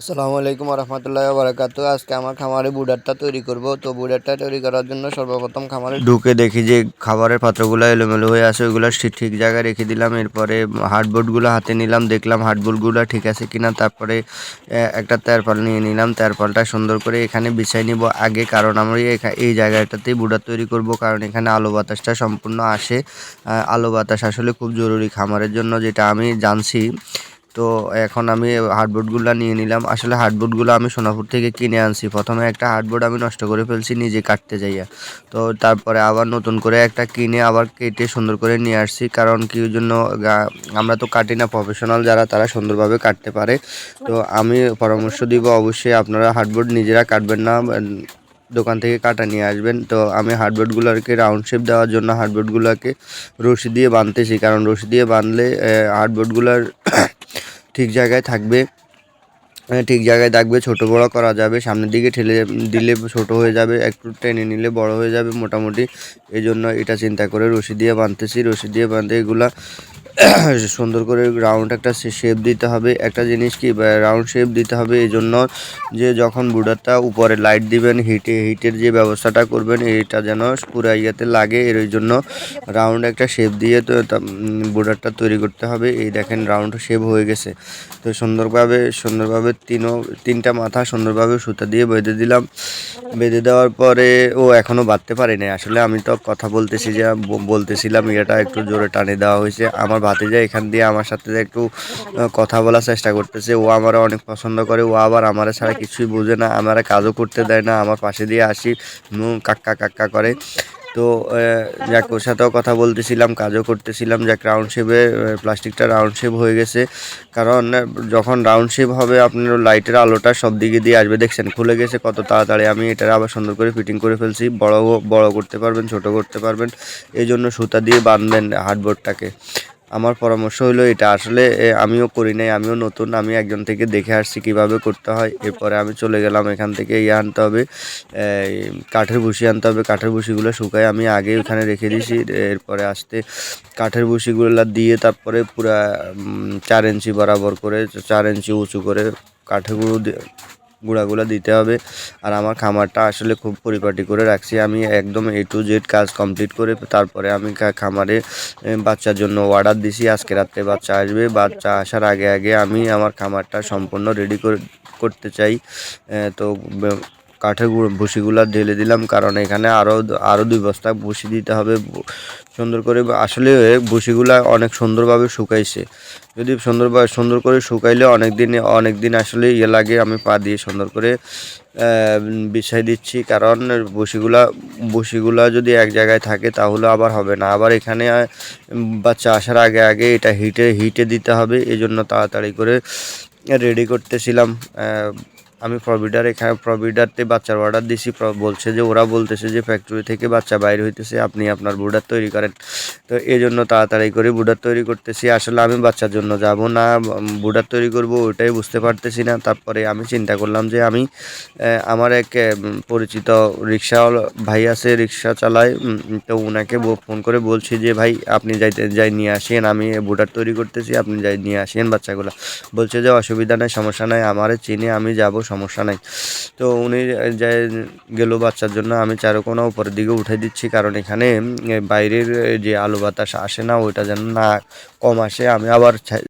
আসসালামু আলাইকুম রহমতুল্লাহ বারাকাতু আজকে আমার খামারে বুডারটা তৈরি করব। তো বুডারটা তৈরি করার জন্য সর্বপ্রথম খামারে ঢুকে দেখি যে খাবারের পাত্রগুলো এলোমেলো হয়ে আছে, ওইগুলো ঠিক জায়গায় রেখে দিলাম। এরপরে হার্ডবোর্ডগুলো হাতে নিলাম, দেখলাম হার্ডবোর্ডগুলো ঠিক আছে কিনা। তারপরে একটা তেরপাল নিয়ে নিলাম। তেরপালটা সুন্দর করে এখানে বিছাই নিব আগে, কারণ আমরা এই জায়গাটাতেই বুডার তৈরি করব, কারণ এখানে আলো বাতাসটা সম্পূর্ণ আসে। আলো বাতাস আসলে খুব জরুরি খামারের জন্য, যেটা আমি জানছি। তো এখন আমি হার্ডবোর্ডগুলো নিয়ে নিলাম। আসলে হার্ডবোর্ডগুলো আমি সোনাপুর থেকে কিনে আনছি। প্রথমে একটা হার্ডবোর্ড আমি নষ্ট করে ফেলছি, নিজে কাটতে যাইয়া। তো তারপরে আবার নতুন করে একটা কিনে আবার কেটে সুন্দর করে নিয়ে আসছি। কারণ কি জন্য আমরা তো কাটি না প্রফেশনাল যারা, তারা সুন্দরভাবে কাটতে পারে। তো আমি পরামর্শ দিব, অবশ্যই আপনারা হার্ডবোর্ড নিজেরা কাটবেন না দোকান থেকে কাটা নিয়ে আসবেন। তো আমি হার্ডবোর্ডগুলোকে রাউন্ড শেপ দেওয়ার জন্য হার্ডবোর্ডগুলোকে রশি দিয়ে বাঁধতেছি কারণ রশি দিয়ে বাঁধলে হার্ডবোর্ডগুলোর ঠিক জায়গায় থাকবে ঠিক জায়গায় থাকবে, ছোট বড় করা যাবে, সামনের দিকে ঠেলে দিলে ছোট হয়ে যাবে, একটু টেনে নিলে বড় হয়ে যাবে মোটামুটি। এই জন্য এটা চিন্তা করে রশি দিয়ে বাঁধতেছি, রশি দিয়ে বাঁধে এগুলা সুন্দর করে রাউন্ড একটা শেপ দিতে হবে। একটা জিনিস কি রাউন্ড শেপ দিতে হবে এই জন্য যে যখন বুডারটা উপরে লাইট দিবেন হিটে হিটের যে ব্যবস্থাটা করবেন, এটা যেন পুরো ইয়েতে লাগে। এর জন্য রাউন্ড একটা শেপ দিয়ে তো বুডারটা তৈরি করতে হবে। এই দেখেন রাউন্ড শেপ হয়ে গেছে। তো সুন্দরভাবে সুন্দরভাবে তিনও, তিনটা মাথা সুন্দরভাবে সুতা দিয়ে বেঁধে দিলাম। বেঁধে দেওয়ার পরে ও এখনও বাঁধতে পারিনি। আসলে আমি তো কথা বলতেছি যে বলতেছিলাম এটা একটু জোরে টানে দেওয়া হয়েছে। আমার ভাতিজা এখান দিয়ে আমার সাথে একটু কথা বলার চেষ্টা করতেছে। ও আমার অনেক পছন্দ করে। ও আবার আমার ছাড়া কিছুই বোঝে না। আমার কাজও করতে দেয় না। আমার পাশে দিয়ে আসি কাক্কা কাক্কা করে। তো যাক, ওর সাথেও কথা বলতেছিলাম, কাজও করতেছিলাম। যাক রাউন্ড শেপে প্লাস্টিকটা রাউন্ড শেপ হয়ে গেছে। কারণ যখন রাউন্ড শেপ হবে, আপনার লাইটের আলোটা সব দিকে দিয়ে আসবে। দেখছেন, খুলে গেছে। কত তাড়াতাড়ি আমি এটা আবার সুন্দর করে ফিটিং করে ফেলছি। বড় বড় করতে পারবেন, ছোট করতে পারবেন। এই জন্য সুতা দিয়ে বাঁধবেন হার্ডবোর্ডটাকে আমার পরামর্শ হলো এটা। আসলে আমিও করি নাই, আমিও নতুন, আমি একজন থেকে দেখে আসছি কীভাবে করতে হয়। এরপরে আমি চলে গেলাম এখান থেকে ইয়ে আনতে হবে কাঠের ভুসি আনতে হবে। কাঠের ভুসিগুলো শুকায়, আমি আগে ওখানে রেখে দিয়েছি। এরপরে আসতে কাঠের ভুসিগুলো দিয়ে তারপরে পুরা চার ইঞ্চি বরাবর করে, চার ইঞ্চি উঁচু করে দিয়ে- গুঁড়াগুলো দিতে হবে। আর আমার খামারটা আসলে খুব পরিপাটি করে রাখছি। আমি একদম এ টু জেড কাজ কমপ্লিট করে তারপরে আমি খামারে বাচ্চার জন্য অর্ডার দিছি। আজকে রাত্রে বাচ্চা আসবে। বাচ্চা আসার আগে আগে আমি আমার খামারটা সম্পূর্ণ রেডি করে, করতে চাই। তো কাঠের ভুসিগুলো ঢেলে দিলাম, কারণ এখানে আরও আরও দুই বস্তা ভুসি দিতে হবে। সুন্দর করে, আসলে ভুসিগুলা অনেক সুন্দরভাবে শুকাইছে। যদি সুন্দরভাবে, সুন্দর করে শুকাইলে অনেক দিন অনেক দিন আসলে ইয়ে লাগে, আমি পা দিয়ে সুন্দর করে বিছাই দিচ্ছি, কারণ বসিগুলা বসিগুলা যদি এক জায়গায় থাকে তাহলে আবার হবে না। আবার এখানে বাচ্চা আসার আগে আগে এটা হিটে হিটে দিতে হবে এই জন্য তাড়াতাড়ি করে রেডি করতেছিলাম। আমি প্রভিডার এখানে প্রভিডারতে বাচ্চার অর্ডার দিছি বলছে যে ওরা বলতেছে যে ফ্যাক্টরি থেকে বাচ্চা বাইর হইতেছে, আপনি আপনার বুডার তৈরি করেন। তো এই জন্য তাড়াতাড়ি করে বুডার তৈরি করতেছি। আসলে আমি বাচ্চার জন্য যাব না বুডার তৈরি করব ওটাই বুঝতে পারতেছি না। তারপরে আমি চিন্তা করলাম যে আমি আমার এক পরিচিত রিক্সা ভাই আছে, রিক্সা চালায় তো ওনাকে ফোন করে বলছি যে, ভাই, আপনি যাইতে, যাই নিয়ে আসেন, আমি বুডার তৈরি করতেছি, আপনি যাই নিয়ে আসেন বাচ্চাগুলো। বলছে যে, অসুবিধা নাই, সমস্যা নাই, আমারে চিনে আমি যাব সমস্যা নাই। তো উনি যাই গেল বাচ্চার জন্য, আমি চারকোনা উপরের দিকে উঠাই দিচ্ছি, কারণ এখানে বাইরের যে আলো বাতাস আসে না, ওইটা যেন না কম আসে, আমি আবার